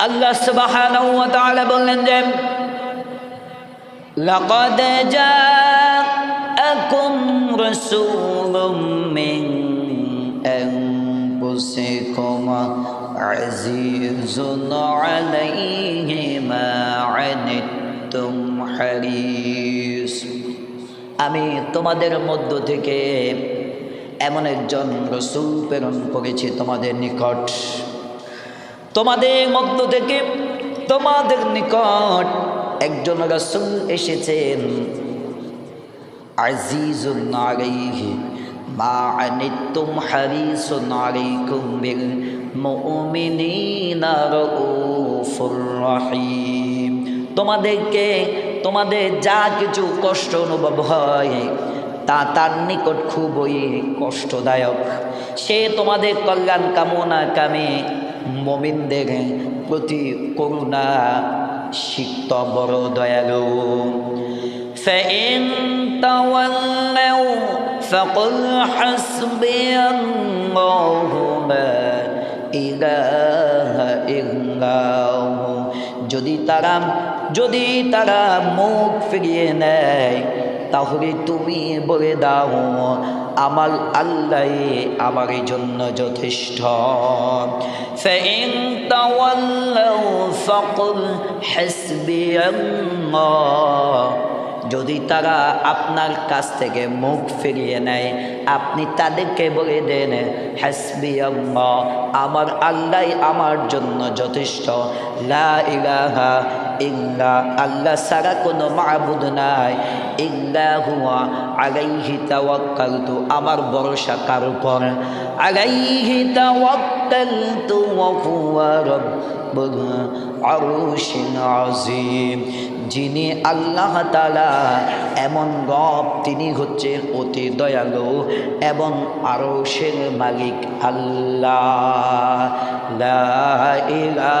আল্লাহ সুবহানাহু ওয়া তাআলা বললেন যে لقد جاءكم رسول من أنفسكم عزيز عليه ما عنتم حريص আমি তোমাদের মধ্য থেকে এমন একজন রসুল প্রেরণ করেছি তোমাদের নিকট তোমাদের মধ্য থেকে তোমাদের নিকট একজন রসুল এসেছেন। আজিজুন রাউফুর রহিম। তোমাদেরকে, তোমাদের যা কিছু কষ্ট অনুভব হয়, তা তার নিকট খুবই কষ্টদায়ক। সে তোমাদের কল্যাণ কামনা কামে মমিনদের প্রতি করুণা সিক্ত বড় দয়ালু فإن تولوا فقل حسبي الله لا إله إلا هو যদি তারা যদি তারা মুখ ফিরিয়ে নেয় তাহলে তুমি বলে দাও আমার আল্লাহ আমার জন্য যথেষ্ট। যদি তারা আপনার কাছ থেকে মুখ ফিরিয়ে নেয়, আপনি তাদেরকে বলে দেন, হাসবি আমার আল্লাহ আমার জন্য যথেষ্ট। লা ইলাহা ইল্লা, আল্লাহ সারা কোনো মাবুদ নাই। ইল্লা হুয়া আলাইহি তাওয়াক্কালতু, আমার ভরসা কার উপর? আলাইহি তাওয়াক্কালতু ওয়া হুয়া রব্বুল আরশিল আযীম। যিনি আল্লাহ তালা এমন রব, তিনি হচ্ছে অতি দয়ালু এবং আরশের মালিক আল্লাহ। লা ইলাহা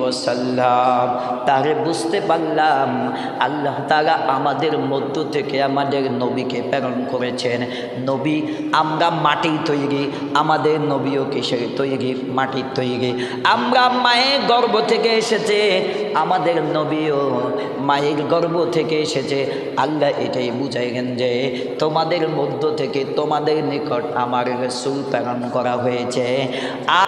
ওয়াসাল্লাম। তারে বুঝতে পারলাম, আল্লাহ তাআলা আমাদের মধ্য থেকে আমাদের নবীকে প্রেরণ করেছেন। নবী, আমরা মাটির তৈরি, আমাদের নবীও কিসের তৈরি? মাটির তৈরি। আমরা মায়ের গর্ভ থেকে এসেছে, আমাদের নবীও মায়ের গর্ভ থেকে এসেছে। আল্লাহ এটাই বুঝাইলেন যে, তোমাদের মধ্য থেকে তোমাদের নিকট আমার রসুল প্রেরণ করা হয়েছে। I